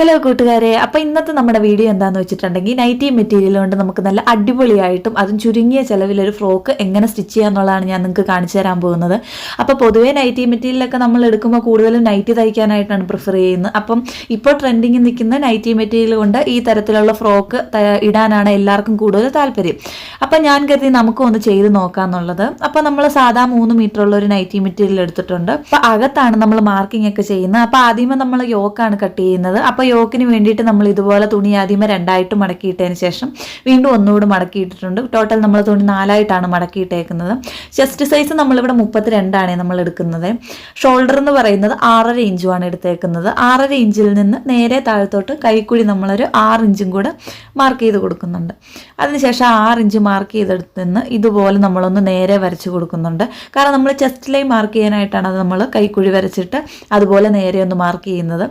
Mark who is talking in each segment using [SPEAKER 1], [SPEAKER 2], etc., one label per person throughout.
[SPEAKER 1] Hello കൂട്ടുകാരെ. അപ്പോൾ ഇന്നത്തെ നമ്മുടെ വീഡിയോ എന്താണെന്ന് വെച്ചിട്ടുണ്ടെങ്കിൽ നൈറ്റി മെറ്റീരിയൽ കൊണ്ട് നമുക്ക് നല്ല അടിപൊളിയായിട്ടും അതും ചുരുങ്ങിയ ചെലവിൽ ഒരു ഫ്രോക്ക് എങ്ങനെ സ്റ്റിച്ച് ചെയ്യാന്നുള്ളതാണ് ഞാൻ നിങ്ങൾക്ക് കാണിച്ചു തരാൻ പോകുന്നത്. അപ്പോൾ പൊതുവേ നൈറ്റി മെറ്റീരിയലൊക്കെ നമ്മൾ എടുക്കുമ്പോൾ കൂടുതലും നൈറ്റി തയ്ക്കാനായിട്ടാണ് പ്രിഫർ ചെയ്യുന്നത്. അപ്പം ഇപ്പോൾ ട്രെൻഡിങ്ങിൽ നിൽക്കുന്ന നൈറ്റി മെറ്റീരിയൽ കൊണ്ട് ഈ തരത്തിലുള്ള ഫ്രോക്ക് ഇടാനാണ് എല്ലാവർക്കും കൂടുതൽ താല്പര്യം. അപ്പോൾ ഞാൻ കരുതി നമുക്കും ഒന്ന് ചെയ്ത് നോക്കാന്നുള്ളത്. അപ്പോൾ നമ്മൾ സാധാ മൂന്ന് മീറ്റർ ഉള്ള ഒരു നൈറ്റി മെറ്റീരിയൽ എടുത്തിട്ടുണ്ട്. അപ്പോൾ അകത്താണ് നമ്മൾ മാർക്കിംഗ് ഒക്കെ ചെയ്യുന്നത്. അപ്പോൾ ആദ്യമേ നമ്മൾ യോക്കാണ് കട്ട് ചെയ്യുന്നത്. അപ്പോൾ യോക്കിന് വേണ്ടിയിട്ട് നമ്മൾ ഇതുപോലെ തുണി ആദ്യമേ രണ്ടായിട്ട് മടക്കിയിട്ടതിന് ശേഷം വീണ്ടും ഒന്നുകൂടെ മടക്കിയിട്ടിട്ടുണ്ട്. ടോട്ടൽ നമ്മൾ തുണി നാലായിട്ടാണ് മടക്കിയിട്ടേക്കുന്നത്. ചെസ്റ്റ് സൈസ് നമ്മളിവിടെ മുപ്പത്തി രണ്ടാണ് നമ്മൾ എടുക്കുന്നത്. ഷോൾഡർ എന്ന് പറയുന്നത് ആറര ഇഞ്ചുമാണ് എടുത്തേക്കുന്നത്. ആറര ഇഞ്ചിൽ നിന്ന് നേരെ താഴത്തോട്ട് കൈക്കുഴി നമ്മളൊരു ആറ് ഇഞ്ചും കൂടെ മാർക്ക് ചെയ്ത് കൊടുക്കുന്നുണ്ട്. അതിനുശേഷം ആറ് ഇഞ്ച് മാർക്ക് ചെയ്തെടുത്ത് നിന്ന് ഇതുപോലെ നമ്മളൊന്ന് നേരെ വരച്ച് കൊടുക്കുന്നുണ്ട്. കാരണം നമ്മൾ ചെസ്റ്റ് ലൈൻ മാർക്ക് ചെയ്യാനായിട്ടാണ് അത് നമ്മൾ കൈക്കുഴി വരച്ചിട്ട് അതുപോലെ നേരെ ഒന്ന് മാർക്ക് ചെയ്യുന്നത്.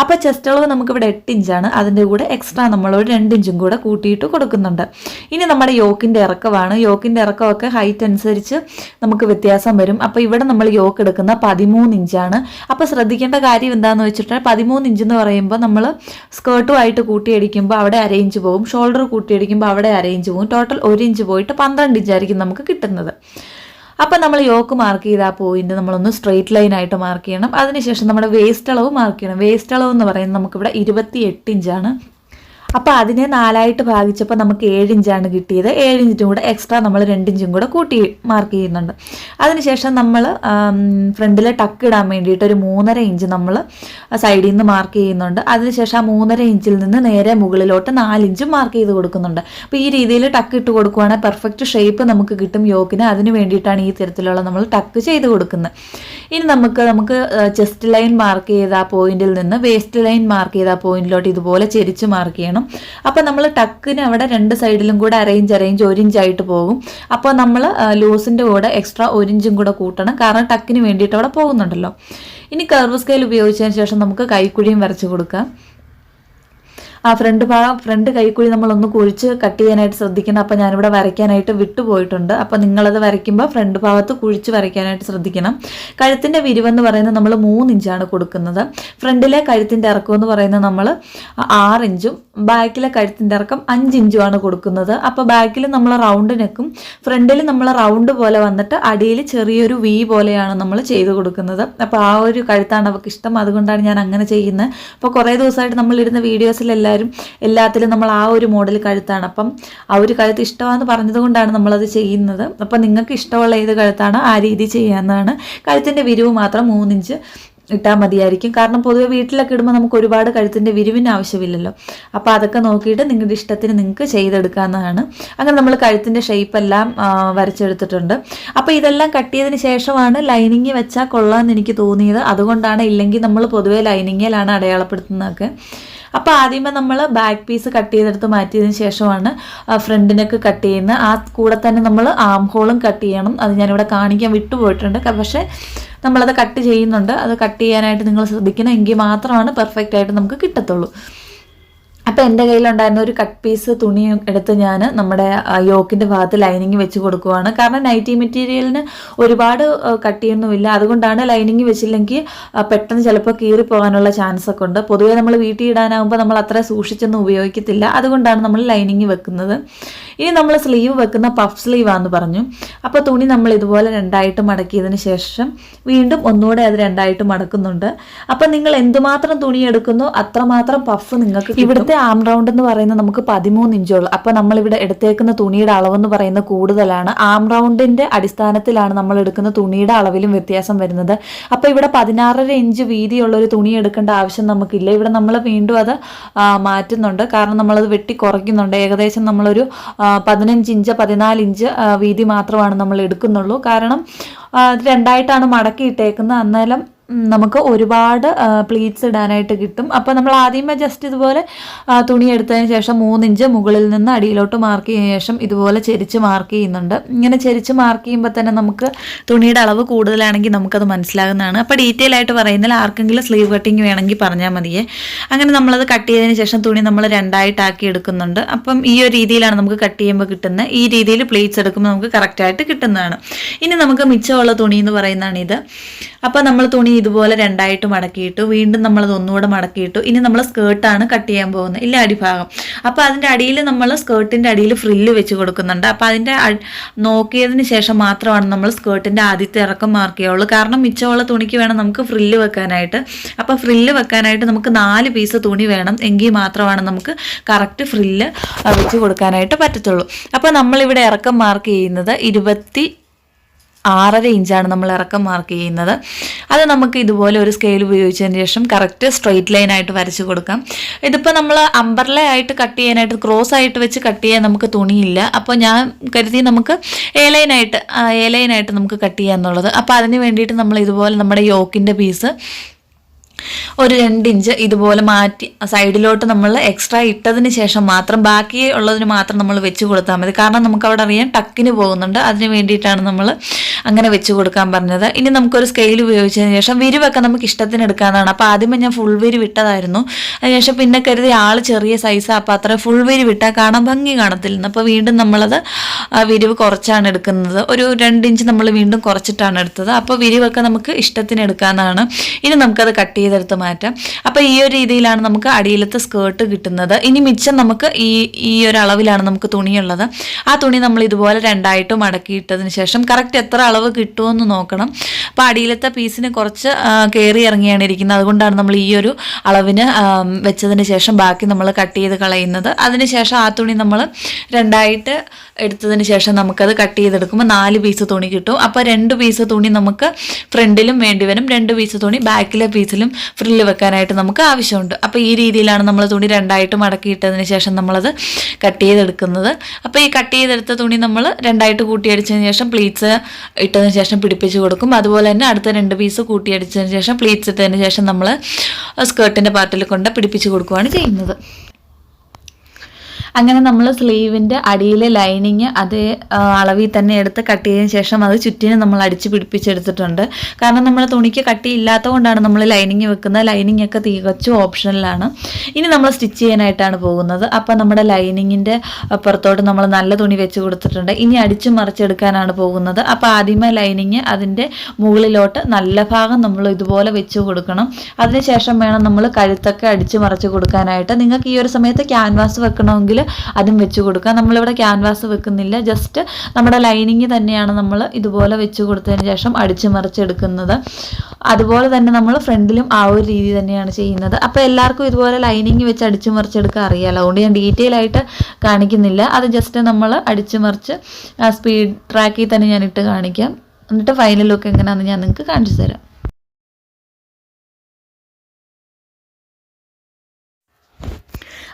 [SPEAKER 1] അപ്പോൾ ചെസ്റ്റ് അളവ് നമുക്കിവിടെ എട്ട് ഇഞ്ചാണ് അതിന്റെ കൂടെ എക്സ്ട്രാ നമ്മൾ ഒരു രണ്ട് ഇഞ്ചും കൂടെ കൂട്ടിയിട്ട് കൊടുക്കുന്നുണ്ട്. ഇനി നമ്മുടെ യോക്കിന്റെ ഇറക്കമാണ്. യോക്കിന്റെ ഇറക്കമൊക്കെ ഹൈറ്റ് അനുസരിച്ച് നമുക്ക് വ്യത്യാസം വരും. അപ്പോൾ ഇവിടെ നമ്മൾ യോക്ക് എടുക്കുന്ന പതിമൂന്ന് ഇഞ്ചാണ് അപ്പോൾ ശ്രദ്ധിക്കേണ്ട കാര്യം എന്താണെന്ന് വെച്ചിട്ടുണ്ടെങ്കിൽ പതിമൂന്ന് ഇഞ്ച് എന്ന് പറയുമ്പോൾ നമ്മൾ സ്കേർട്ടുമായിട്ട് കൂട്ടിയടിക്കുമ്പോൾ അവിടെ അരയിഞ്ച് പോകും. ഷോൾഡർ കൂട്ടിയടിക്കുമ്പോൾ അവിടെ അരയിഞ്ച് പോകും. ടോട്ടൽ ഒരു ഇഞ്ച് പോയിട്ട് പന്ത്രണ്ട് ഇഞ്ചായിരിക്കും നമുക്ക് കിട്ടുന്നത്. അപ്പം നമ്മൾ യോക്ക് മാർക്ക് ചെയ്ത ആ പോയിന്റ് നമ്മളൊന്ന് സ്ട്രെയിറ്റ് ലൈൻ ആയിട്ട് മാർക്ക് ചെയ്യണം. അതിനുശേഷം നമ്മുടെ വേസ്റ്റ് അളവ് മാർക്ക് ചെയ്യണം. വേസ്റ്റ് അളവ് എന്ന് പറയുന്നത് നമുക്കിവിടെ ഇരുപത്തി എട്ട് ഇഞ്ചാണ് അപ്പോൾ അതിനെ നാലായിട്ട് ഭാഗിച്ചപ്പോൾ നമുക്ക് ഏഴിഞ്ചാണ് കിട്ടിയത്. ഏഴിഞ്ചും കൂടെ എക്സ്ട്രാ നമ്മൾ രണ്ടിഞ്ചും കൂടെ കൂട്ടി മാർക്ക് ചെയ്യുന്നുണ്ട്. അതിനുശേഷം നമ്മൾ ഫ്രണ്ടിലെ ടക്ക് ഇടാൻ വേണ്ടിയിട്ട് ഒരു മൂന്നര ഇഞ്ച് നമ്മൾ സൈഡിൽ നിന്ന് മാർക്ക് ചെയ്യുന്നുണ്ട്. അതിനുശേഷം ആ മൂന്നര ഇഞ്ചിൽ നിന്ന് നേരെ മുകളിലോട്ട് നാലിഞ്ച് മാർക്ക് ചെയ്ത് കൊടുക്കുന്നുണ്ട്. അപ്പോൾ ഈ രീതിയിൽ ടക്ക് ഇട്ട് കൊടുക്കുവാണെങ്കിൽ പെർഫെക്റ്റ് ഷേപ്പ് നമുക്ക് കിട്ടും യോക്കിന്. അതിന് വേണ്ടിയിട്ടാണ് ഈ തരത്തിലുള്ള നമ്മൾ ടക്ക് ചെയ്ത് കൊടുക്കുന്നത് ഇനി നമുക്ക് നമുക്ക് ചെസ്റ്റ് ലൈൻ മാർക്ക് ചെയ്ത ആ പോയിന്റിൽ നിന്ന് വേസ്റ്റ് ലൈൻ മാർക്ക് ചെയ്ത ആ പോയിന്റിലോട്ട് ഇതുപോലെ ചെരിച്ച് മാർക്ക് ചെയ്യണം. അപ്പോൾ നമ്മൾ ടക്കിന് അവിടെ രണ്ട് സൈഡിലും കൂടെ അറേഞ്ച് അറേഞ്ച് ഒരിഞ്ചായിട്ട് പോകും. അപ്പോൾ നമ്മൾ ലൂസിന്റെ കൂടെ എക്സ്ട്രാ ഒരിഞ്ചും കൂടെ കൂട്ടണം. കാരണം ടക്കിന് വേണ്ടിയിട്ട് അവിടെ പോകുന്നുണ്ടല്ലോ. ഇനി കർവ് സ്കെയിൽ ഉപയോഗിച്ചതിന് ശേഷം നമുക്ക് കൈക്കുഴിയും വരച്ച് കൊടുക്കാം. ആ ഫ്രണ്ട് ഭാഗം ഫ്രണ്ട് കൈക്കുഴി നമ്മളൊന്ന് കുഴിച്ച് കട്ട് ചെയ്യാനായിട്ട് ശ്രദ്ധിക്കണം. അപ്പോൾ ഞാനിവിടെ വരയ്ക്കാനായിട്ട് വിട്ടുപോയിട്ടുണ്ട് അപ്പോൾ നിങ്ങളത് വരയ്ക്കുമ്പോൾ ഫ്രണ്ട് ഭാഗത്ത് കുഴിച്ച് വരയ്ക്കാനായിട്ട് ശ്രദ്ധിക്കണം. കഴുത്തിന്റെ വിരിവെന്ന് പറയുന്നത് നമ്മൾ മൂന്ന് ഇഞ്ചാണ് കൊടുക്കുന്നത്. ഫ്രണ്ടിലെ കഴുത്തിന്റെ ഇറക്കം എന്ന് പറയുന്നത് നമ്മൾ ആറ് ഇഞ്ചും ബാക്കിലെ കഴുത്തിന്റെ ഇറക്കം അഞ്ച് ഇഞ്ചുമാണ് കൊടുക്കുന്നത്. അപ്പോൾ ബാക്കിൽ നമ്മൾ റൗണ്ട് നെക്കും ഫ്രണ്ടിൽ നമ്മൾ റൗണ്ട് പോലെ വന്നിട്ട് അടിയിൽ ചെറിയൊരു വി പോലെയാണ് നമ്മൾ ചെയ്ത് കൊടുക്കുന്നത്. അപ്പോൾ ആ ഒരു കഴുത്താണ് അവർക്ക് ഇഷ്ടം. അതുകൊണ്ടാണ് ഞാൻ അങ്ങനെ ചെയ്യുന്നത്. അപ്പോൾ കുറേ ദിവസമായിട്ട് നമ്മളിരുന്ന വീഡിയോസിലെല്ലാം എല്ലാവരും എല്ലാത്തിലും നമ്മൾ ആ ഒരു മോഡൽ കഴുത്താണ്. അപ്പം ആ ഒരു കഴുത്ത് ഇഷ്ടമാണെന്ന് പറഞ്ഞതുകൊണ്ടാണ് നമ്മളത് ചെയ്യുന്നത്. അപ്പം നിങ്ങൾക്ക് ഇഷ്ടമുള്ള ഏത് കഴുത്താണ് ആ രീതി ചെയ്യാവുന്നതാണ്. കഴുത്തിന്റെ വിരിവ് മാത്രം മൂന്നിഞ്ച് ഇട്ടാൽ മതിയായിരിക്കും. കാരണം പൊതുവെ വീട്ടിലൊക്കെ ഇടുമ്പോൾ നമുക്ക് ഒരുപാട് കഴുത്തിന്റെ വിരിവിന് ആവശ്യമില്ലല്ലോ. അപ്പോൾ അതൊക്കെ നോക്കിയിട്ട് നിങ്ങളുടെ ഇഷ്ടത്തിന് നിങ്ങൾക്ക് ചെയ്തെടുക്കാവുന്നതാണ്. അങ്ങനെ നമ്മൾ കഴുത്തിന്റെ ഷേപ്പ് എല്ലാം വരച്ചെടുത്തിട്ടുണ്ട്. അപ്പോൾ ഇതെല്ലാം കട്ടിയതിന് ശേഷമാണ് ലൈനിങ് വെച്ചാൽ കൊള്ളാമെന്ന് എനിക്ക് തോന്നിയത്. അതുകൊണ്ടാണ് ഇല്ലെങ്കിൽ നമ്മൾ പൊതുവേ ലൈനിങ്ങിലാണ് അടയാളപ്പെടുത്തുന്നതൊക്കെ. അപ്പോൾ ആദ്യമേ നമ്മൾ ബാക്ക് പീസ് കട്ട് ചെയ്തെടുത്ത് മാറ്റിയതിന് ശേഷമാണ് ഫ്രണ്ടിനൊക്കെ കട്ട് ചെയ്യുന്നത്. ആ കൂടെ തന്നെ നമ്മൾ ആം ഹോളും കട്ട് ചെയ്യണം. അത് ഞാനിവിടെ കാണിക്കാൻ വിട്ടുപോയിട്ടുണ്ട്. പക്ഷേ നമ്മളത് കട്ട് ചെയ്യുന്നുണ്ട്. അത് കട്ട് ചെയ്യാനായിട്ട് നിങ്ങൾ ശ്രദ്ധിക്കണം. എങ്കിൽ മാത്രമാണ് പെർഫെക്റ്റ് ആയിട്ട് നമുക്ക് കിട്ടത്തുള്ളൂ. അപ്പോൾ എന്റെ കയ്യിലുണ്ടായിരുന്ന ഒരു കട്ട് പീസ് തുണി എടുത്ത് ഞാൻ നമ്മുടെ യോക്കിന്റെ ഭാഗത്ത് ലൈനിങ് വെച്ച് കൊടുക്കുവാണ്. കാരണം നൈറ്റി മെറ്റീരിയലിന് ഒരുപാട് കട്ടിയൊന്നുമില്ല അതുകൊണ്ടാണ് ലൈനിങ് വെച്ചില്ലെങ്കിൽ പെട്ടെന്ന് ചിലപ്പോൾ കീറി പോകാനുള്ള ചാൻസ് ഒക്കെ ഉണ്ട്. പൊതുവേ നമ്മൾ വീട്ടിൽ ഇടാനാകുമ്പോൾ നമ്മൾ അത്ര സൂക്ഷിച്ചൊന്നും ഉപയോഗിക്കത്തില്ല. അതുകൊണ്ടാണ് നമ്മൾ ലൈനിങ് വെക്കുന്നത്. ഇനി നമ്മൾ സ്ലീവ് വെക്കുന്ന പഫ് സ്ലീവാന്ന് പറഞ്ഞു. അപ്പോൾ തുണി നമ്മൾ ഇതുപോലെ രണ്ടായിട്ട് മടക്കിയതിന് ശേഷം വീണ്ടും ഒന്നുകൂടെ അത് രണ്ടായിട്ട് മടക്കുന്നുണ്ട്. അപ്പോൾ നിങ്ങൾ എന്തുമാത്രം തുണി എടുക്കുന്നു അത്രമാത്രം പഫ് നിങ്ങൾക്ക് ഇവിടുത്തെ ആം റൗണ്ട് എന്ന് പറയുന്നത് നമുക്ക് പതിമൂന്ന് ഇഞ്ചുള്ളൂ അപ്പോൾ നമ്മളിവിടെ എടുത്തേക്കുന്ന തുണിയുടെ അളവെന്ന് പറയുന്നത് കൂടുതലാണ്. ആം റൗണ്ടിന്റെ അടിസ്ഥാനത്തിലാണ് നമ്മൾ എടുക്കുന്ന തുണിയുടെ അളവിലും വ്യത്യാസം വരുന്നത്. അപ്പോൾ ഇവിടെ പതിനാറര ഇഞ്ച് വീതിയുള്ള ഒരു തുണി എടുക്കേണ്ട ആവശ്യം നമുക്കില്ല. ഇവിടെ നമ്മൾ വീണ്ടും അത് മാറ്റുന്നുണ്ട്. കാരണം നമ്മളത് വെട്ടി കുറയ്ക്കുന്നുണ്ട്. ഏകദേശം നമ്മളൊരു പതിനഞ്ച് ഇഞ്ച് പതിനാല് ഇഞ്ച് വീതി മാത്രമാണ് നമ്മൾ എടുക്കുന്നുള്ളൂ. കാരണം രണ്ടായിട്ടാണ് മടക്കി ഇട്ടേക്കുന്നത്. അന്നേരം നമുക്ക് ഒരുപാട് പ്ലീറ്റ്സ് ഇടാനായിട്ട് കിട്ടും. അപ്പോൾ നമ്മൾ ആദ്യമേ ജസ്റ്റ് ഇതുപോലെ തുണി എടുത്തതിന് ശേഷം മൂന്നിഞ്ച് മുകളിൽ നിന്ന് അടിയിലോട്ട് മാർക്ക് ചെയ്തതിന് ശേഷം ഇതുപോലെ ചെരിച്ച് മാർക്ക് ചെയ്യുന്നുണ്ട്. ഇങ്ങനെ ചെരിച്ച് മാർക്ക് ചെയ്യുമ്പോൾ തന്നെ നമുക്ക് തുണിയുടെ അളവ് കൂടുതലാണെങ്കിൽ നമുക്കത് മനസ്സിലാകുന്നതാണ്. അപ്പോൾ ഡീറ്റെയിൽ ആയിട്ട് പറയുന്നതിൽ ആർക്കെങ്കിലും സ്ലീവ് കട്ടിങ് വേണമെങ്കിൽ പറഞ്ഞാൽ മതിയേ. അങ്ങനെ നമ്മളത് കട്ട് ചെയ്തതിന് ശേഷം തുണി നമ്മൾ രണ്ടായിട്ടാക്കി എടുക്കുന്നുണ്ട്. അപ്പം ഈ ഒരു രീതിയിലാണ് നമുക്ക് കട്ട് ചെയ്യുമ്പോൾ കിട്ടുന്നത്. ഈ രീതിയിൽ പ്ലീറ്റ്സ് എടുക്കുമ്പോൾ നമുക്ക് കറക്റ്റായിട്ട് കിട്ടുന്നതാണ്. ഇനി നമുക്ക് മിച്ചമുള്ള തുണി എന്ന് പറയുന്നതാണ് ഇത് അപ്പോൾ നമ്മൾ തുണി ഇതുപോലെ രണ്ടായിട്ട് മടക്കിയിട്ടു വീണ്ടും നമ്മളത് ഒന്നുകൂടെ മടക്കിയിട്ടു ഇനി നമ്മൾ സ്കേർട്ടാണ് കട്ട് ചെയ്യാൻ പോകുന്നത്. ഇല്ല അടിഭാഗം. അപ്പോൾ അതിന്റെ അടിയിൽ നമ്മൾ സ്കേർട്ടിന്റെ അടിയിൽ ഫ്രില്ല് വെച്ച് കൊടുക്കുന്നുണ്ട്. അപ്പോൾ അതിന്റെ നോക്കിയതിന് ശേഷം മാത്രമാണ് നമ്മൾ സ്കേർട്ടിന്റെ ആദ്യത്തെ ഇറക്കം മാർക്ക് ചെയ്യുള്ളൂ. കാരണം മിച്ചമുള്ള തുണിക്ക് വേണം നമുക്ക് ഫ്രില്ല് വെക്കാനായിട്ട്. അപ്പോൾ ഫ്രില്ല് വെക്കാനായിട്ട് നമുക്ക് നാല് പീസ് തുണി വേണം. എങ്കിൽ മാത്രമാണ് നമുക്ക് കറക്റ്റ് ഫ്രില്ല് വെച്ച് കൊടുക്കാനായിട്ട് പറ്റത്തുള്ളൂ. അപ്പോൾ നമ്മളിവിടെ ഇറക്കം മാർക്ക് ചെയ്യുന്നത് ഇരുപത്തി ആറര ഇഞ്ചാണ് നമ്മൾ ഇറക്കം മാർക്ക് ചെയ്യുന്നത്. അത് നമുക്ക് ഇതുപോലെ ഒരു സ്കെയിൽ ഉപയോഗിച്ചതിന് ശേഷം കറക്റ്റ് സ്ട്രെയിറ്റ് ലൈൻ ആയിട്ട് വരച്ച് കൊടുക്കാം. ഇതിപ്പോൾ നമ്മൾ അമ്പർല ആയിട്ട് കട്ട് ചെയ്യാനായിട്ട് ക്രോസ് ആയിട്ട് വെച്ച് കട്ട് ചെയ്യാൻ നമുക്ക് തുണിയില്ല. അപ്പോൾ ഞാൻ കരുതി നമുക്ക് എ ലൈനായിട്ട് എ ലൈനായിട്ട് നമുക്ക് കട്ട് ചെയ്യാന്നുള്ളത്. അപ്പോൾ അതിന് വേണ്ടിയിട്ട് നമ്മൾ ഇതുപോലെ നമ്മുടെ യോക്കിന്റെ പീസ് ഒരു രണ്ട് ഇഞ്ച് ഇതുപോലെ മാറ്റി സൈഡിലോട്ട് നമ്മൾ എക്സ്ട്രാ ഇട്ടതിന് ശേഷം മാത്രം ബാക്കി ഉള്ളതിന് മാത്രം നമ്മൾ വെച്ച് കൊടുത്താൽ മതി. കാരണം നമുക്ക് അവിടെ അറിയാം ടക്കിന് പോകുന്നുണ്ട്. അതിന് വേണ്ടിയിട്ടാണ് നമ്മൾ അങ്ങനെ വെച്ച് കൊടുക്കാൻ പറഞ്ഞത്. ഇനി നമുക്കൊരു സ്കെയിൽ ഉപയോഗിച്ചതിന് ശേഷം വിരിവൊക്കെ നമുക്ക് ഇഷ്ടത്തിന് എടുക്കാവുന്നതാണ്. അപ്പോൾ ആദ്യമേ ഞാൻ ഫുൾ വിരി വിട്ടതായിരുന്നു അതിനുശേഷം പിന്നെ കരുതി ആൾ ചെറിയ സൈസ് അപ്പോൾ അത്ര ഫുൾ വിരി വിട്ടാൽ കാണാൻ ഭംഗി കാണത്തില്ലെന്ന് അപ്പോൾ വീണ്ടും നമ്മളത് വിരിവ് കുറച്ചാണ് എടുക്കുന്നത്. ഒരു രണ്ട് ഇഞ്ച് നമ്മൾ വീണ്ടും കുറച്ചിട്ടാണ് എടുത്തത്. അപ്പോൾ വിരിവൊക്കെ നമുക്ക് ഇഷ്ടത്തിന് എടുക്കാവുന്നതാണ്. ഇനി നമുക്കത് കട്ട് ചെയ്തെടുത്ത് മാറ്റാം. അപ്പോൾ ഈ ഒരു രീതിയിലാണ് നമുക്ക് അടിയിലത്തെ സ്കേർട്ട് കിട്ടുന്നത്. ഇനി മിച്ചം നമുക്ക് ഈ ഈ ഒരു അളവിലാണ് നമുക്ക് തുണിയുള്ളത്. ആ തുണി നമ്മൾ ഇതുപോലെ രണ്ടായിട്ട് മടക്കിയിട്ടതിന് ശേഷം കറക്റ്റ് എത്ര അളവ് കിട്ടുമെന്ന് നോക്കണം. അപ്പോൾ അടിയിലത്തെ പീസിന് കുറച്ച് കയറി ഇറങ്ങിയാണ് ഇരിക്കുന്നത്. അതുകൊണ്ടാണ് നമ്മൾ ഈ ഒരു അളവിന് വെച്ചതിന് ശേഷം ബാക്കി നമ്മൾ കട്ട് ചെയ്ത് കളയുന്നത്. അതിനുശേഷം ആ തുണി നമ്മൾ രണ്ടായിട്ട് എടുത്തതിന് ശേഷം നമുക്കത് കട്ട് ചെയ്തെടുക്കുമ്പോൾ നാല് പീസ് തുണി കിട്ടും. അപ്പോൾ രണ്ട് പീസ് തുണി നമുക്ക് ഫ്രണ്ടിലും വേണ്ടി വരും. രണ്ട് പീസ് തുണി ബാക്കിലെ പീസിലും ഫ്രില്ല് വെക്കാനായിട്ട് നമുക്ക് ആവശ്യമുണ്ട്. അപ്പോൾ ഈ രീതിയിലാണ് നമ്മൾ തുണി രണ്ടായിട്ട് മടക്കിയിട്ടതിന് ശേഷം നമ്മളത് കട്ട് ചെയ്തെടുക്കുന്നത്. അപ്പോൾ ഈ കട്ട് ചെയ്തെടുത്ത തുണി നമ്മൾ രണ്ടായിട്ട് കൂട്ടിയടിച്ചതിന് ശേഷം പ്ലീറ്റ്സ് ഇട്ടതിന് ശേഷം പിടിപ്പിച്ച് കൊടുക്കും. അതുപോലെ തന്നെ അടുത്ത രണ്ട് പീസ് കൂട്ടിയടിച്ചതിന് ശേഷം പ്ലീറ്റ്സ് ഇട്ടതിന് ശേഷം നമ്മൾ സ്കേർട്ടിന്റെ പാർട്ടിൽ കൊണ്ട് പിടിപ്പിച്ച് കൊടുക്കുകയാണ് ചെയ്യുന്നത്. അങ്ങനെ നമ്മൾ സ്ലീവിന്റെ അടിയിലെ ലൈനിങ് അതേ അളവിൽ തന്നെ എടുത്ത് കട്ട് ചെയ്തതിന് ശേഷം അത് ചുറ്റിന് നമ്മൾ അടിച്ച് പിടിപ്പിച്ചെടുത്തിട്ടുണ്ട്. കാരണം നമ്മൾ തുണിക്ക് കട്ടി ഇല്ലാത്തതുകൊണ്ടാണ് നമ്മൾ ലൈനിങ് വെക്കുന്നത്. ലൈനിങ് ഒക്കെ തികച്ചും ഓപ്ഷനിലാണ് ഇനി നമ്മൾ സ്റ്റിച്ച് ചെയ്യാനായിട്ടാണ് പോകുന്നത്. അപ്പോൾ നമ്മുടെ ലൈനിങ്ങിന്റെ പുറത്തോട്ട് നമ്മൾ നല്ല തുണി വെച്ച് കൊടുത്തിട്ടുണ്ട്. ഇനി അടിച്ച് മറിച്ചെടുക്കാനാണ് പോകുന്നത്. അപ്പോൾ ആദ്യമേ ലൈനിങ് അതിന്റെ മുകളിലോട്ട് നല്ല ഭാഗം നമ്മൾ ഇതുപോലെ വെച്ച് കൊടുക്കണം. അതിനുശേഷം വേണം നമ്മൾ കഴുത്തൊക്കെ അടിച്ച് മറിച്ച് കൊടുക്കാനായിട്ട്. നിങ്ങൾക്ക് ഈ ഒരു സമയത്ത് ക്യാൻവാസ് വെക്കണമെങ്കിൽ അതും വെച്ച് കൊടുക്കുക. നമ്മളിവിടെ ക്യാൻവാസ് വെക്കുന്നില്ല. ജസ്റ്റ് നമ്മുടെ ലൈനിങ് തന്നെയാണ് നമ്മൾ ഇതുപോലെ വെച്ച് കൊടുത്തതിന് ശേഷം അടിച്ചു മറിച്ചെടുക്കുന്നത്. അതുപോലെ തന്നെ നമ്മൾ ഫ്രണ്ടിലും ആ ഒരു രീതി തന്നെയാണ് ചെയ്യുന്നത്. അപ്പോൾ എല്ലാവർക്കും ഇതുപോലെ ലൈനിങ് വെച്ച് അടിച്ചു മറിച്ചെടുക്കാൻ അറിയാമല്ലോ അതുകൊണ്ട് ഞാൻ ഡീറ്റെയിൽ ആയിട്ട് കാണിക്കുന്നില്ല. അത് ജസ്റ്റ് നമ്മൾ അടിച്ചു മറിച്ച് സ്പീഡ് ട്രാക്കിൽ തന്നെ ഞാൻ ഇട്ട് കാണിക്കാം. എന്നിട്ട് ഫൈനൽ ലുക്ക് എങ്ങനെയാണെന്ന് ഞാൻ നിങ്ങൾക്ക് കാണിച്ചു തരാം.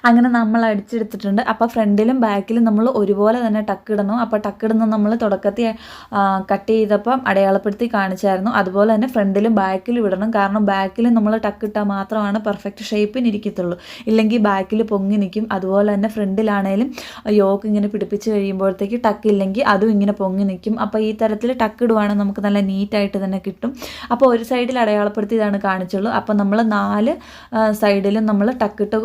[SPEAKER 1] അങ്ങനെ നമ്മൾ അടിച്ചെടുത്തിട്ടുണ്ട്. അപ്പോൾ ഫ്രണ്ടിലും ബാക്കിലും നമ്മൾ ഒരുപോലെ തന്നെ ടക്ക് ഇടണം അപ്പോൾ ടക്ക് നമ്മൾ തുടക്കത്തിൽ കട്ട് ചെയ്തപ്പം അടയാളപ്പെടുത്തി കാണിച്ചായിരുന്നു. അതുപോലെ തന്നെ ഫ്രണ്ടിലും ബാക്കിലും ഇടണം. കാരണം ബാക്കിൽ നമ്മൾ ടക്ക് ഇട്ടാൽ മാത്രമാണ് പെർഫെക്റ്റ് ഷേപ്പിന് ഇരിക്കത്തുള്ളൂ. ഇല്ലെങ്കിൽ ബാക്കിൽ പൊങ്ങി നിൽക്കും. അതുപോലെ തന്നെ ഫ്രണ്ടിലാണേലും യോക്ക് ഇങ്ങനെ പിടിപ്പിച്ച് കഴിയുമ്പോഴത്തേക്ക് ടക്ക് ഇല്ലെങ്കിൽ അതും ഇങ്ങനെ പൊങ്ങി നിൽക്കും. അപ്പോൾ ഈ തരത്തിൽ ടക്ക് ഇടുവാണെങ്കിൽ നമുക്ക് നല്ല നീറ്റായിട്ട് തന്നെ കിട്ടും. അപ്പോൾ ഒരു സൈഡിൽ അടയാളപ്പെടുത്തി ഇതാണ് കാണിച്ചുള്ളൂ. അപ്പോൾ നമ്മൾ നാല് സൈഡിലും നമ്മൾ ടക്കിട്ട്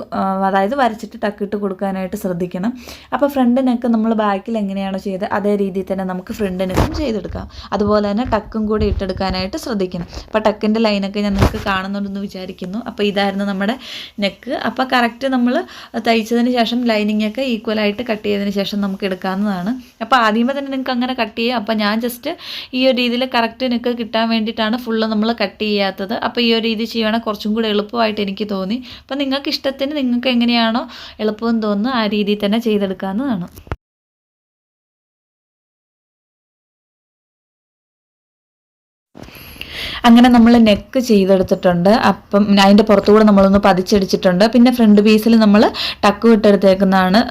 [SPEAKER 1] അതായത് വരച്ചിട്ട് ടക്കിട്ട് കൊടുക്കാനായിട്ട് ശ്രദ്ധിക്കണം. അപ്പോൾ ഫ്രണ്ട് നെക്ക് നമ്മൾ ബാക്കിൽ എങ്ങനെയാണോ ചെയ്തത് അതേ രീതിയിൽ തന്നെ നമുക്ക് ഫ്രണ്ട് നെക്കും ചെയ്തെടുക്കാം. അതുപോലെ തന്നെ ടക്കും കൂടി ഇട്ടെടുക്കാനായിട്ട് ശ്രദ്ധിക്കണം. അപ്പോൾ ടക്കിന്റെ ലൈനൊക്കെ ഞാൻ നിങ്ങൾക്ക് കാണുന്നുണ്ടെന്ന് വിചാരിക്കുന്നു. അപ്പോൾ ഇതായിരുന്നു നമ്മുടെ നെക്ക്. അപ്പോൾ കറക്റ്റ് നമ്മൾ തയ്ച്ചതിന് ശേഷം ലൈനിങ് ഒക്കെ ഈക്വലായിട്ട് കട്ട് ചെയ്തതിന് ശേഷം നമുക്ക് എടുക്കാവുന്നതാണ്. അപ്പോൾ ആദ്യമേ തന്നെ നിങ്ങൾക്ക് അങ്ങനെ കട്ട് ചെയ്യാം. അപ്പോൾ ഞാൻ ജസ്റ്റ് ഈ ഒരു രീതിയിൽ കറക്റ്റ് നെക്ക് കിട്ടാൻ വേണ്ടിയിട്ടാണ് ഫുള്ള് നമ്മൾ കട്ട് ചെയ്യാത്തത്. അപ്പോൾ ഈ ഒരു രീതി ചെയ്യുകയാണെങ്കിൽ കുറച്ചും കൂടി എളുപ്പമായിട്ട് എനിക്ക് തോന്നി. അപ്പോൾ നിങ്ങൾക്ക് ഇഷ്ടത്തിന് നിങ്ങൾക്ക് എങ്ങനെയാണ് ഏതാണോ എളുപ്പം തോന്നുന്നു ആ രീതിയിൽ തന്നെ ചെയ്തെടുക്കാവുന്നതാണ്. അങ്ങനെ നമ്മൾ നെക്ക് ചെയ്തെടുത്തിട്ടുണ്ട്. അപ്പം അതിന്റെ പുറത്തുകൂടെ നമ്മളൊന്ന് പതിച്ചടിച്ചിട്ടുണ്ട്. പിന്നെ ഫ്രണ്ട് പീസിൽ നമ്മൾ ടക്ക് വിട്ടെടുത്തേക്കുന്നതാണ്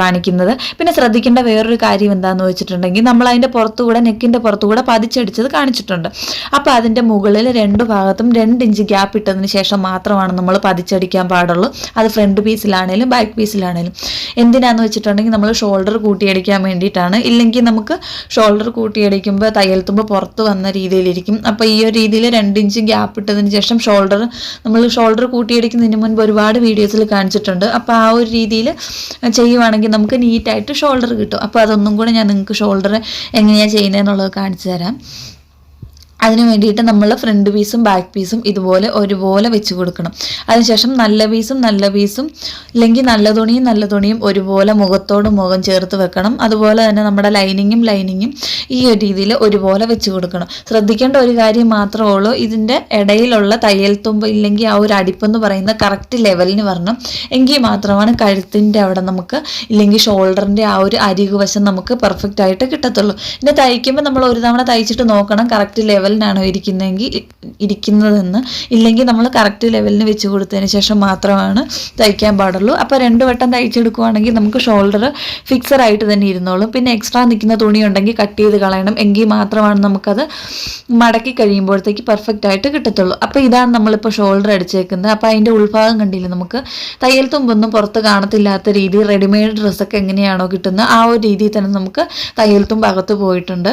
[SPEAKER 1] കാണിക്കുന്നത്. പിന്നെ ശ്രദ്ധിക്കേണ്ട വേറൊരു കാര്യം എന്താണെന്ന് വെച്ചിട്ടുണ്ടെങ്കിൽ നമ്മൾ അതിന്റെ പുറത്തുകൂടെ നെക്കിന്റെ പുറത്തുകൂടെ പതിച്ചടിച്ചത് കാണിച്ചിട്ടുണ്ട്. അപ്പോൾ അതിന്റെ മുകളിൽ രണ്ട് ഭാഗത്തും രണ്ട് ഇഞ്ച് ഗ്യാപ്പ് ഇട്ടതിന് ശേഷം മാത്രമാണ് നമ്മൾ പതിച്ചടിക്കാൻ പാടുള്ളൂ. അത് ഫ്രണ്ട് പീസിലാണേലും ബാക്ക് പീസിലാണേലും എന്തിനാന്ന് വെച്ചിട്ടുണ്ടെങ്കിൽ നമ്മൾ ഷോൾഡർ കൂട്ടിയടിക്കാൻ വേണ്ടിയിട്ടാണ്. ഇല്ലെങ്കിൽ നമുക്ക് ഷോൾഡർ കൂട്ടിയടിക്കുമ്പോൾ തയ്യൽത്തുമ്പോൾ പുറത്ത് വന്ന രീതിയിലിരിക്കും. അപ്പോൾ ഈ ഒരു രീതിയിൽ രണ്ട് ഇഞ്ച് ഗ്യാപ്പ് ഇട്ടതിന് ശേഷം ഷോൾഡർ നമ്മൾ ഷോൾഡർ കൂട്ടിയടിക്കുന്നതിന് മുൻപ് ഒരുപാട് വീഡിയോസിൽ കാണിച്ചിട്ടുണ്ട്. അപ്പോൾ ആ ഒരു രീതിയിൽ ചെയ്യുവാണെങ്കിൽ നമുക്ക് നീറ്റായിട്ട് ഷോൾഡർ കിട്ടും. അപ്പോൾ അതൊന്നും കൂടെ ഞാൻ നിങ്ങൾക്ക് ഷോൾഡർ എങ്ങനെയാണ് ചെയ്യുന്നതെന്നുള്ളത് കാണിച്ചു തരാം. അതിന് വേണ്ടിയിട്ട് നമ്മൾ ഫ്രണ്ട് പീസും ബാക്ക് പീസും ഇതുപോലെ ഒരുപോലെ വെച്ച് കൊടുക്കണം. അതിനുശേഷം നല്ല പീസും നല്ല പീസും ഇല്ലെങ്കിൽ നല്ല തുണിയും നല്ല തുണിയും ഒരുപോലെ മുഖത്തോട് മുഖം ചേർത്ത് വെക്കണം. അതുപോലെ തന്നെ നമ്മുടെ ലൈനിങ്ങും ലൈനിങ്ങും ഈ ഒരു രീതിയിൽ ഒരുപോലെ വെച്ച് കൊടുക്കണം. ശ്രദ്ധിക്കേണ്ട ഒരു കാര്യം മാത്രമേ ഉള്ളൂ. ഇതിന്റെ ഇടയിലുള്ള തയ്യൽ തുമ്പ് ഇല്ലെങ്കിൽ ആ ഒരു അടിപ്പെന്ന് പറയുന്ന കറക്റ്റ് ലെവലിന് വരണം. എങ്കിൽ മാത്രമാണ് കഴുത്തിന്റെ അവിടെ നമുക്ക് ഇല്ലെങ്കിൽ ഷോൾഡറിന്റെ ആ ഒരു അരികുവശം നമുക്ക് പെർഫെക്റ്റ് ആയിട്ട് കിട്ടത്തുള്ളൂ. പിന്നെ തയ്ക്കുമ്പോൾ നമ്മൾ ഒരു തവണ തയ്ച്ചിട്ട് നോക്കണം. കറക്റ്റ് ലെവലിനാണോ ഇരിക്കുന്നതെങ്കിൽ ഇരിക്കുന്നതെന്ന്. ഇല്ലെങ്കിൽ നമ്മൾ കറക്റ്റ് ലെവലിന് വെച്ച് കൊടുത്തതിന് ശേഷം മാത്രമാണ് തയ്ക്കാൻ പാടുള്ളൂ. അപ്പോൾ രണ്ട് വട്ടം തയ്ച്ചെടുക്കുവാണെങ്കിൽ നമുക്ക് ഷോൾഡർ ഫിക്സഡ് ആയിട്ട് തന്നെ ഇരുന്നോളും. പിന്നെ എക്സ്ട്രാ നിൽക്കുന്ന തുണി ഉണ്ടെങ്കിൽ കട്ട് ചെയ്ത് കളയണം. എങ്കിൽ മാത്രമാണ് നമുക്കത് മടക്കി കഴിയുമ്പോഴത്തേക്ക് പെർഫെക്റ്റ് ആയിട്ട് കിട്ടത്തുള്ളൂ. അപ്പോൾ ഇതാണ് നമ്മളിപ്പോൾ ഷോൾഡർ അടിച്ചേക്കുന്നത്. അപ്പോൾ അതിന്റെ ഉൾഭാഗം കണ്ടില്ലേ നമുക്ക്? തയ്യൽ തുമ്പൊന്നും പുറത്ത് കാണത്തില്ലാത്ത രീതിയിൽ റെഡിമെയ്ഡ് ഡ്രസ്സൊക്കെ എങ്ങനെയാണോ കിട്ടുന്നത്? ആ ഒരു രീതിയിൽ തന്നെ നമുക്ക് തയ്യൽ തുമ്പ് അകത്ത് പോയിട്ടുണ്ട്.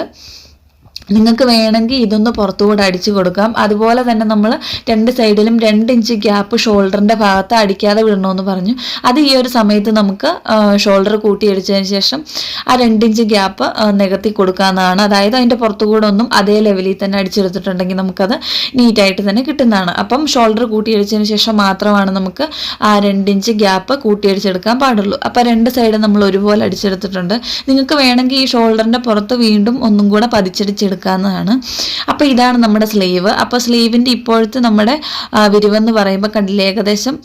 [SPEAKER 1] നിങ്ങൾക്ക് വേണമെങ്കിൽ ഇതൊന്ന് പുറത്തുകൂടെ അടിച്ചു കൊടുക്കാം. അതുപോലെ തന്നെ നമ്മൾ രണ്ട് സൈഡിലും രണ്ട് ഇഞ്ച് ഗ്യാപ്പ് ഷോൾഡറിന്റെ ഭാഗത്ത് അടിക്കാതെ വിടണമെന്ന് പറഞ്ഞു. അത് ഈ ഒരു സമയത്ത് നമുക്ക് ഷോൾഡർ കൂട്ടിയടിച്ചതിന് ശേഷം ആ രണ്ട് ഇഞ്ച് ഗ്യാപ്പ് നികത്തി കൊടുക്കാവുന്നതാണ് അതായത് അതിന്റെ പുറത്തുകൂടെ ഒന്നും അതേ ലെവലിൽ തന്നെ അടിച്ചെടുത്തിട്ടുണ്ടെങ്കിൽ നമുക്കത് നീറ്റായിട്ട് തന്നെ കിട്ടുന്നതാണ്. അപ്പം ഷോൾഡർ കൂട്ടിയടിച്ചതിന് ശേഷം മാത്രമാണ് നമുക്ക് ആ രണ്ട് ഇഞ്ച് ഗ്യാപ്പ് കൂട്ടിയടിച്ചെടുക്കാൻ പാടുള്ളൂ. അപ്പം രണ്ട് സൈഡ് നമ്മൾ ഒരുപോലെ അടിച്ചെടുത്തിട്ടുണ്ട്. നിങ്ങൾക്ക് വേണമെങ്കിൽ ഈ ഷോൾഡറിന്റെ പുറത്ത് വീണ്ടും ഒന്നും കൂടെ പതിച്ചടിച്ചെടുക്കാം. എടുക്കാവുന്നതാണ് അപ്പോൾ ഇതാണ് നമ്മുടെ സ്ലീവ്. അപ്പോൾ സ്ലീവിന്റെ ഇപ്പോഴത്തെ നമ്മുടെ വിരിവെന്ന് പറയുമ്പോൾ കണ്ടില്ലേ ഏകദേശം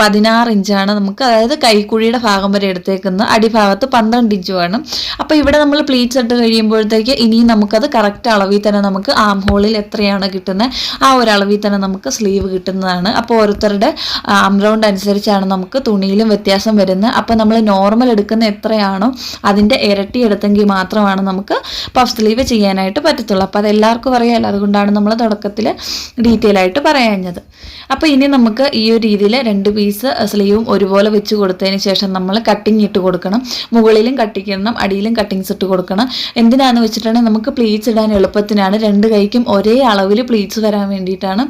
[SPEAKER 1] പതിനാറ് ഇഞ്ചാണ് നമുക്ക്. അതായത് കൈക്കുഴിയുടെ ഭാഗം വരെ എടുത്തേക്കുന്ന അടിഭാഗത്ത് പന്ത്രണ്ട് ഇഞ്ച് വേണം. അപ്പോൾ ഇവിടെ നമ്മൾ പ്ലീറ്റ്സ് ഇട്ട് കഴിയുമ്പോഴത്തേക്ക് ഇനിയും നമുക്കത് കറക്റ്റ് അളവിൽ തന്നെ നമുക്ക് ആം ഹോളിൽ എത്രയാണ് കിട്ടുന്നത് ആ ഒരു അളവിൽ തന്നെ നമുക്ക് സ്ലീവ് കിട്ടുന്നതാണ്. അപ്പോൾ ഓരോരുത്തരുടെ ആം റൗണ്ട് അനുസരിച്ചാണ് നമുക്ക് തുണിയിലും വ്യത്യാസം വരുന്നത് അപ്പോൾ നമ്മൾ നോർമൽ എടുക്കുന്ന എത്രയാണോ അതിന്റെ ഇരട്ടി എടുത്തെങ്കിൽ മാത്രമാണ് നമുക്ക് പഫ് സ്ലീവ് ചെയ്യാനായിട്ട് പറയാനായിട്ട് പറ്റത്തുള്ളൂ. അപ്പോൾ അതെല്ലാവർക്കും അറിയാമല്ലോ അതുകൊണ്ടാണ് നമ്മൾ തുടക്കത്തിൽ ഡീറ്റെയിൽ ആയിട്ട് പറയാഞ്ഞത്. അപ്പോൾ ഇനി നമുക്ക് ഈ ഒരു രീതിയിൽ രണ്ട് പീസ് സ്ലീവും ഒരുപോലെ വെച്ച് കൊടുത്തതിന് ശേഷം നമ്മൾ കട്ടിങ് ഇട്ട് കൊടുക്കണം. മുകളിലും കട്ടിങ് ഇടണം അടിയിലും കട്ടിങ്സ് ഇട്ട് കൊടുക്കണം. എന്തിനാണെന്ന് വെച്ചിട്ടുണ്ടെങ്കിൽ നമുക്ക് പ്ലീറ്റ്സ് ഇടാൻ എളുപ്പത്തിനാണ്. രണ്ട് കൈക്കും ഒരേ അളവിൽ പ്ലീറ്റ്സ് വരാൻ വേണ്ടിയിട്ടാണ്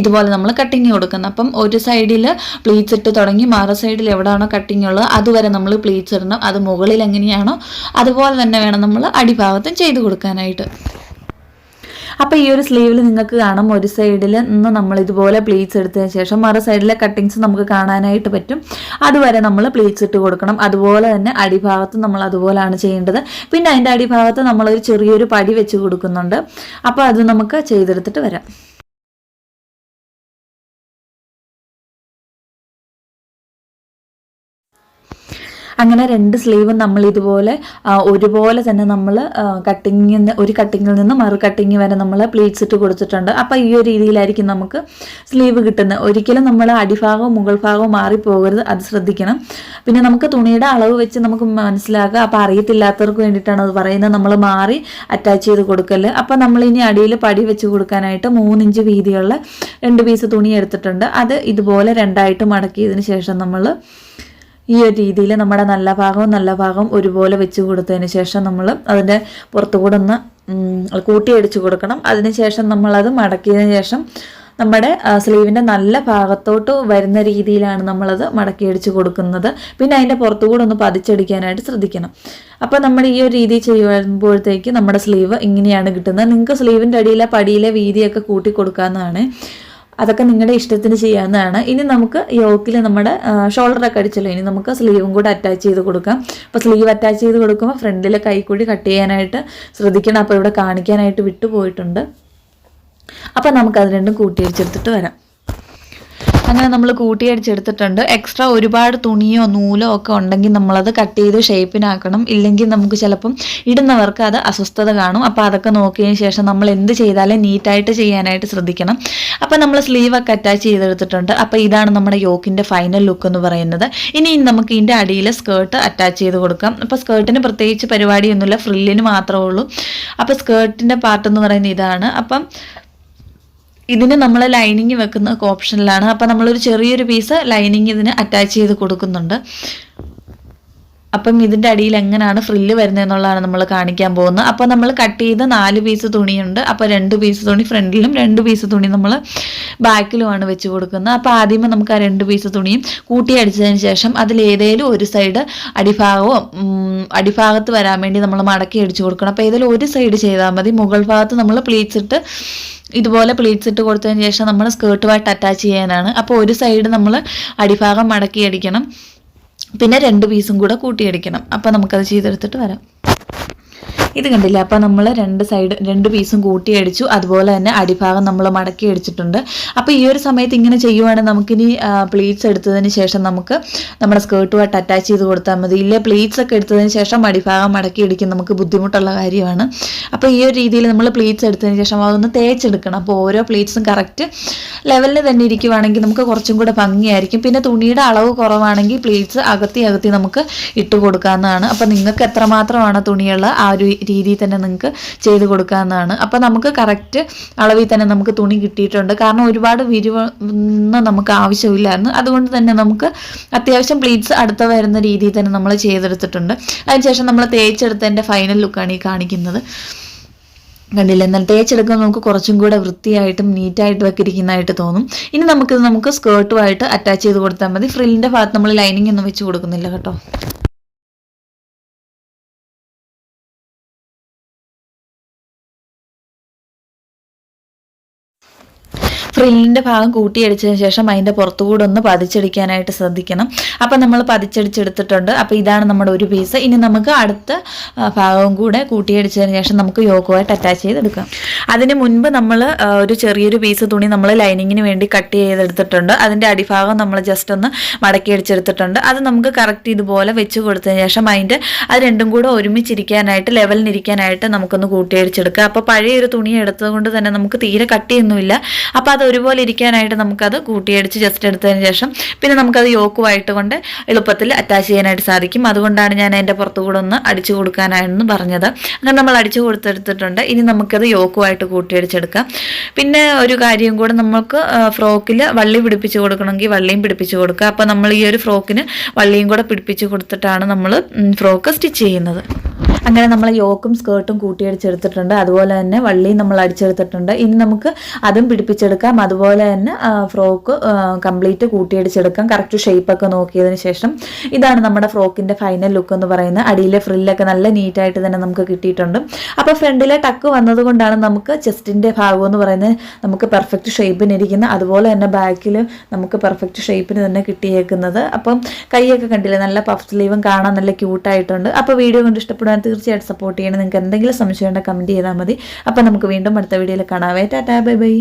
[SPEAKER 1] ഇതുപോലെ നമ്മൾ കട്ടിങ് കൊടുക്കുന്നത്. അപ്പം ഒരു സൈഡിൽ പ്ലീറ്റ്സ് ഇട്ട് തുടങ്ങി മറു സൈഡിൽ എവിടെയാണോ കട്ടിങ് ഉള്ളത് അതുവരെ നമ്മൾ പ്ലീറ്റ്സ് ഇടണം. അത് മുകളിൽ എങ്ങനെയാണോ അതുപോലെ തന്നെ വേണം നമ്മൾ അടിഭാഗത്തും ചെയ്ത് കൊടുക്കാനായിട്ട്. അപ്പോൾ ഈ ഒരു സ്ലീവിൽ നിങ്ങൾക്ക് കാണാം ഒരു സൈഡിൽ നിന്ന് നമ്മൾ ഇതുപോലെ പ്ലീറ്റ്സ് എടുത്തതിന് ശേഷം മറു സൈഡിലെ കട്ടിങ്സ് നമുക്ക് കാണാനായിട്ട് പറ്റും. അതുവരെ നമ്മൾ പ്ലീറ്റ്സ് ഇട്ട് കൊടുക്കണം. അതുപോലെ തന്നെ അടിഭാഗത്ത് നമ്മൾ അതുപോലെയാണ് ചെയ്യേണ്ടത്. പിന്നെ അതിന്റെ അടിഭാഗത്ത് നമ്മളൊരു ചെറിയൊരു പടി വെച്ച് കൊടുക്കുന്നുണ്ട്. അപ്പോൾ അത് നമുക്ക് ചെയ്തെടുത്തിട്ട് വരാം. അങ്ങനെ രണ്ട് സ്ലീവും നമ്മൾ ഇതുപോലെ ഒരുപോലെ തന്നെ നമ്മൾ കട്ടിങ്ങിൽ ഒരു കട്ടിങ്ങിൽ നിന്ന് മറു കട്ടിങ് വരെ നമ്മൾ പ്ലീറ്റ്സ് ഇട്ട് കൊടുത്തിട്ടുണ്ട്. അപ്പോൾ ഈ ഒരു രീതിയിലായിരിക്കും നമുക്ക് സ്ലീവ് കിട്ടുന്നത്. ഒരിക്കലും നമ്മൾ അടിഭാഗവും മുകൾ ഭാഗവും മാറിപ്പോകരുത്. അത് ശ്രദ്ധിക്കണം. പിന്നെ നമുക്ക് തുണിയുടെ അളവ് വെച്ച് നമുക്ക് മനസ്സിലാക്കുക അപ്പോൾ അറിയത്തില്ലാത്തവർക്ക് വേണ്ടിയിട്ടാണ് അത് പറയുന്നത്. നമ്മൾ മാറി അറ്റാച്ച് ചെയ്ത് കൊടുക്കൽ. അപ്പോൾ നമ്മൾ ഇനി അടിയിൽ പടി വെച്ച് കൊടുക്കാനായിട്ട് മൂന്നിഞ്ച് വീതിയുള്ള രണ്ട് പീസ് തുണി എടുത്തിട്ടുണ്ട്. അത് ഇതുപോലെ രണ്ടായിട്ട് മടക്കിയതിന് ശേഷം നമ്മൾ ഈ ഒരു രീതിയിൽ നമ്മുടെ നല്ല ഭാഗവും നല്ല ഭാഗവും ഒരുപോലെ വെച്ച് കൊടുത്തതിന് ശേഷം നമ്മൾ അതിന്റെ പുറത്തുകൂടെ ഒന്ന് കൂട്ടിയടിച്ചു കൊടുക്കണം. അതിനുശേഷം നമ്മളത് മടക്കിയതിന് ശേഷം നമ്മുടെ സ്ലീവിന്റെ നല്ല ഭാഗത്തോട്ട് വരുന്ന രീതിയിലാണ് നമ്മളത് മടക്കിയടിച്ച് കൊടുക്കുന്നത്. പിന്നെ അതിന്റെ പുറത്തുകൂടെ ഒന്ന് പതിച്ചടിക്കാനായിട്ട് ശ്രദ്ധിക്കണം. അപ്പോൾ നമ്മൾ ഈ ഒരു രീതി ചെയ്യുമ്പോഴത്തേക്ക് നമ്മുടെ സ്ലീവ് ഇങ്ങനെയാണ് കിട്ടുന്നത്. നിങ്ങൾക്ക് സ്ലീവിന്റെ അടിയിലെ പടിയിലെ വീതിയൊക്കെ കൂട്ടി കൊടുക്കാവുന്നതാണ്. അതൊക്കെ നിങ്ങളുടെ ഇഷ്ടത്തിന് ചെയ്യാവുന്നതാണ്. ഇനി നമുക്ക് യോക്കിൽ നമ്മുടെ ഷോൾഡറൊക്കെ അടിച്ചല്ലോ. ഇനി നമുക്ക് സ്ലീവും കൂടെ അറ്റാച്ച് ചെയ്ത് കൊടുക്കാം. അപ്പോൾ സ്ലീവ് അറ്റാച്ച് ചെയ്ത് കൊടുക്കുമ്പോൾ ഫ്രണ്ടിലെ കൈക്കൂടി കട്ട് ചെയ്യാനായിട്ട് ശ്രദ്ധിക്കണം. അപ്പോൾ ഇവിടെ കാണിക്കാനായിട്ട് വിട്ടുപോയിട്ടുണ്ട്. അപ്പോൾ നമുക്ക് നമുക്കത് രണ്ടും കൂട്ടിയടിച്ചെടുത്തിട്ട് വരാം. അങ്ങനെ നമ്മൾ കൂട്ടിയടിച്ചെടുത്തിട്ടുണ്ട് എക്സ്ട്രാ ഒരുപാട് തുണിയോ നൂലോ ഒക്കെ ഉണ്ടെങ്കിൽ നമ്മളത് കട്ട് ചെയ്ത് ഷേപ്പിനാക്കണം ഇല്ലെങ്കിൽ നമുക്ക് ചിലപ്പം ഇടുന്നവർക്ക് അത് അസ്വസ്ഥത കാണും. അപ്പോൾ അതൊക്കെ നോക്കിയതിന് ശേഷം നമ്മൾ എന്ത് ചെയ്താലും നീറ്റായിട്ട് ചെയ്യാനായിട്ട് ശ്രദ്ധിക്കണം. അപ്പോൾ നമ്മൾ സ്ലീവൊക്കെ അറ്റാച്ച് ചെയ്തെടുത്തിട്ടുണ്ട്. അപ്പോൾ ഇതാണ് നമ്മുടെ യോക്കിന്റെ ഫൈനൽ ലുക്ക് എന്ന് പറയുന്നത്. ഇനി നമുക്ക് ഇതിന്റെ അടിയിൽ സ്കേർട്ട് അറ്റാച്ച് ചെയ്ത് കൊടുക്കാം. അപ്പോൾ സ്കേർട്ടിന് പ്രത്യേകിച്ച് പരിപാടിയൊന്നുമില്ല. ഫ്രില്ലിന് മാത്രമേ ഉള്ളൂ. അപ്പോൾ സ്കേർട്ടിന്റെ പാർട്ട് എന്ന് പറയുന്നത് ഇതാണ്. അപ്പം ഇതിന് നമ്മൾ ലൈനിങ് വെക്കുന്ന ഓപ്ഷനിലാണ് അപ്പോൾ നമ്മളൊരു ചെറിയൊരു പീസ് ലൈനിങ് ഇതിന് അറ്റാച്ച് ചെയ്ത് കൊടുക്കുന്നുണ്ട്. അപ്പം ഇതിന്റെ അടിയിൽ എങ്ങനെയാണ് ഫ്രില്ല് വരുന്നതെന്നുള്ളതാണ് നമ്മൾ കാണിക്കാൻ പോകുന്നത്. അപ്പോൾ നമ്മൾ കട്ട് ചെയ്ത് നാല് പീസ് തുണിയുണ്ട്. അപ്പോൾ രണ്ട് പീസ് തുണി ഫ്രണ്ടിലും രണ്ട് പീസ് തുണി നമ്മൾ ബാക്കിലുമാണ് വെച്ച് കൊടുക്കുന്നത്. അപ്പോൾ ആദ്യമേ നമുക്ക് ആ രണ്ട് പീസ് തുണിയും കൂട്ടി അടിച്ചതിന് ശേഷം അതിലേതേലും ഒരു സൈഡ് അടിഭാഗവും അടിഭാഗത്ത് വരാൻ വേണ്ടി നമ്മൾ മടക്കി അടിച്ചു കൊടുക്കണം. അപ്പോൾ ഏതെങ്കിലും ഒരു സൈഡ് ചെയ്താൽ മതി. മുകൾ ഭാഗത്ത് നമ്മൾ പ്ലീറ്റ്സ് ഇട്ട് ഇതുപോലെ പ്ലീറ്റ്സ് ഇട്ട് കൊടുത്തതിന് ശേഷം നമ്മൾ സ്കേർട്ടുമായിട്ട് അറ്റാച്ച് ചെയ്യാനാണ്. അപ്പോൾ ഒരു സൈഡ് നമ്മൾ അടിഭാഗം മടക്കി അടിക്കണം. പിന്നെ രണ്ട് പീസും കൂടെ കൂട്ടിയടിക്കണം. അപ്പോൾ നമുക്കത് ചെയ്തെടുത്തിട്ട് വരാം. ഇത് കണ്ടില്ല? അപ്പോൾ നമ്മൾ രണ്ട് സൈഡ് രണ്ട് പീസും കൂട്ടി അടിച്ചു. അതുപോലെ തന്നെ അടിഭാഗം നമ്മൾ മടക്കി അടിച്ചിട്ടുണ്ട്. അപ്പോൾ ഈ ഒരു സമയത്ത് ഇങ്ങനെ ചെയ്യുവാണെങ്കിൽ നമുക്കിനി പ്ലീറ്റ്സ് എടുത്തതിന് ശേഷം നമുക്ക് നമ്മുടെ സ്കേർട്ടുമായിട്ട് അറ്റാച്ച് ചെയ്ത് കൊടുത്താൽ മതി. ഇല്ലേ? പ്ലീറ്റ്സ് ഒക്കെ എടുത്തതിന് ശേഷം അടിഭാഗം മടക്കി അടിക്കും നമുക്ക് ബുദ്ധിമുട്ടുള്ള കാര്യമാണ്. അപ്പോൾ ഈ ഒരു രീതിയിൽ നമ്മൾ പ്ലീറ്റ്സ് എടുത്തതിന് ശേഷം അതൊന്ന് തേച്ചെടുക്കണം. അപ്പോൾ ഓരോ പ്ലീറ്റ്സും കറക്റ്റ് ലെവലിൽ തന്നെ ഇരിക്കുവാണെങ്കിൽ നമുക്ക് കുറച്ചും കൂടെ ഭംഗിയായിരിക്കും. പിന്നെ തുണിയുടെ അളവ് കുറവാണെങ്കിൽ പ്ലീറ്റ്സ് അകത്തി അകത്തി നമുക്ക് ഇട്ട് കൊടുക്കാവുന്നതാണ്. അപ്പോൾ നിങ്ങൾക്ക് എത്രമാത്രമാണ് തുണിയുള്ള ആ ഒരു രീതിയിൽ തന്നെ നിങ്ങൾക്ക് ചെയ്ത് കൊടുക്കാവുന്നതാണ്. അപ്പോൾ നമുക്ക് കറക്റ്റ് അളവിൽ തന്നെ നമുക്ക് തുണി കിട്ടിയിട്ടുണ്ട്. കാരണം ഒരുപാട് വിരിവൊന്നും നമുക്ക് ആവശ്യമില്ലായിരുന്നു. അതുകൊണ്ട് തന്നെ നമുക്ക് അത്യാവശ്യം പ്ലീറ്റ്സ് അടുത്ത വരുന്ന രീതിയിൽ തന്നെ നമ്മൾ ചെയ്തെടുത്തിട്ടുണ്ട്. അതിനുശേഷം നമ്മൾ തേച്ചെടുത്തതിന്റെ ഫൈനൽ ലുക്കാണ് ഈ കാണിക്കുന്നത്. കണ്ടില്ല? എന്നാൽ തേച്ചെടുക്കുമ്പോൾ നമുക്ക് കുറച്ചും കൂടെ വൃത്തിയായിട്ടും നീറ്റായിട്ടും ഒക്കെ ഇരിക്കുന്നതായിട്ട് തോന്നും. ഇനി നമുക്കിത് നമുക്ക് സ്കേർട്ടുമായിട്ട് അറ്റാച്ച് ചെയ്ത് കൊടുത്താൽ മതി. ഫ്രില്ലിന്റെ ഭാഗത്ത് നമ്മൾ ലൈനിങ് ഒന്നും വെച്ച് കൊടുക്കുന്നില്ല കേട്ടോ. ഫ്രില്ലിന്റെ ഭാഗം കൂട്ടിയടിച്ചതിന് ശേഷം അതിന്റെ പുറത്തുകൂടെ ഒന്ന് പതിച്ചടിക്കാനായിട്ട് ശ്രദ്ധിക്കണം. അപ്പം നമ്മൾ പതിച്ചടിച്ചെടുത്തിട്ടുണ്ട്. അപ്പോൾ ഇതാണ് നമ്മുടെ ഒരു പീസ് ഇനി നമുക്ക് അടുത്ത ഭാഗവും കൂടെ കൂട്ടിയടിച്ചതിന് ശേഷം നമുക്ക് യോഗമായിട്ട് അറ്റാച്ച് ചെയ്തെടുക്കാം. അതിന് മുൻപ് നമ്മൾ ഒരു ചെറിയൊരു പീസ് തുണി നമ്മൾ ലൈനിങ്ങിന് വേണ്ടി കട്ട് ചെയ്തെടുത്തിട്ടുണ്ട്. അതിന്റെ അടിഭാഗം നമ്മൾ ജസ്റ്റ് ഒന്ന് മടക്കി അടിച്ചെടുത്തിട്ടുണ്ട്. അത് നമുക്ക് കറക്റ്റ് ഇതുപോലെ വെച്ച് കൊടുത്തതിന് ശേഷം അതിന്റെ അത് രണ്ടും കൂടെ ഒരുമിച്ചിരിക്കാനായിട്ട് ലെവലിനിരിക്കാനായിട്ട് നമുക്കൊന്ന് കൂട്ടിയടിച്ചെടുക്കാം. അപ്പോൾ പഴയ ഒരു തുണി എടുത്തത് കൊണ്ട് തന്നെ നമുക്ക് തീരെ കട്ടിയൊന്നുമില്ല അപ്പോൾ അത് ഒരുപോലെ ഇരിക്കാനായിട്ട് നമുക്കത് കൂട്ടിയടിച്ച് ജസ്റ്റ് എടുത്തതിന് ശേഷം പിന്നെ നമുക്കത് യോക്കുമായിട്ട് കൊണ്ട് എളുപ്പത്തിൽ അറ്റാച്ച് ചെയ്യാനായിട്ട് സാധിക്കും. അതുകൊണ്ടാണ് ഞാൻ അതിന്റെ പുറത്തുകൂടെ ഒന്ന് അടിച്ചു കൊടുക്കാനായിരുന്നു പറഞ്ഞത്. അങ്ങനെ നമ്മൾ അടിച്ചു കൊടുത്തെടുത്തിട്ടുണ്ട്. ഇനി നമുക്കത് യോക്കുമായിട്ട് കൂട്ടിയടിച്ചെടുക്കാം. പിന്നെ ഒരു കാര്യം കൂടെ നമുക്ക് ഫ്രോക്കിൽ വള്ളി പിടിപ്പിച്ച് കൊടുക്കണമെങ്കിൽ വള്ളിയും പിടിപ്പിച്ച് കൊടുക്കുക അപ്പോൾ നമ്മൾ ഈ ഒരു ഫ്രോക്കിന് വള്ളിയും കൂടെ പിടിപ്പിച്ച് കൊടുത്തിട്ടാണ് നമ്മൾ ഫ്രോക്ക് സ്റ്റിച്ച് ചെയ്യുന്നത്. അങ്ങനെ നമ്മൾ യോക്കും സ്കേർട്ടും കൂട്ടിയടിച്ചെടുത്തിട്ടുണ്ട്. അതുപോലെ തന്നെ വള്ളിയും നമ്മൾ അടിച്ചെടുത്തിട്ടുണ്ട്. ഇനി നമുക്ക് അതും പിടിപ്പിച്ചെടുക്കാം. അതുപോലെ തന്നെ ഫ്രോക്ക് കംപ്ലീറ്റ് കൂട്ടിയടിച്ചെടുക്കാം. കറക്റ്റ് ഷേപ്പൊക്കെ നോക്കിയതിന് ശേഷം ഇതാണ് നമ്മുടെ ഫ്രോക്കിന്റെ ഫൈനൽ ലുക്ക് എന്ന് പറയുന്നത്. അടിയിലെ ഫ്രില്ലൊക്കെ നല്ല നീറ്റായിട്ട് തന്നെ നമുക്ക് കിട്ടിയിട്ടുണ്ട്. അപ്പോൾ ഫ്രണ്ടിലെ ടക്ക് വന്നതുകൊണ്ടാണ് നമുക്ക് ചെസ്റ്റിന്റെ ഭാഗം എന്ന് പറയുന്നത് നമുക്ക് പെർഫെക്റ്റ് ഷേപ്പിനിരിക്കുന്ന അതുപോലെ തന്നെ ബാക്കിൽ നമുക്ക് പെർഫെക്റ്റ് ഷേപ്പിന് തന്നെ കിട്ടിയേക്കുന്നത്. അപ്പം കൈയൊക്കെ കണ്ടില്ലേ നല്ല പഫ് സ്ലീവും കാണാൻ നല്ല ക്യൂട്ടായിട്ടുണ്ട് അപ്പോൾ വീഡിയോ കൊണ്ട് ഇഷ്ടപ്പെടാൻ തീർച്ചയായിട്ടും സപ്പോർട്ട് ചെയ്യണം. നിങ്ങൾക്ക് എന്തെങ്കിലും സംശയം ഉണ്ടെങ്കിൽ കമന്റ് ചെയ്താൽ മതി. അപ്പോൾ നമുക്ക് വീണ്ടും അടുത്ത വീഡിയോയിൽ കാണാവേ ടാറ്റാ ബൈ ബൈ.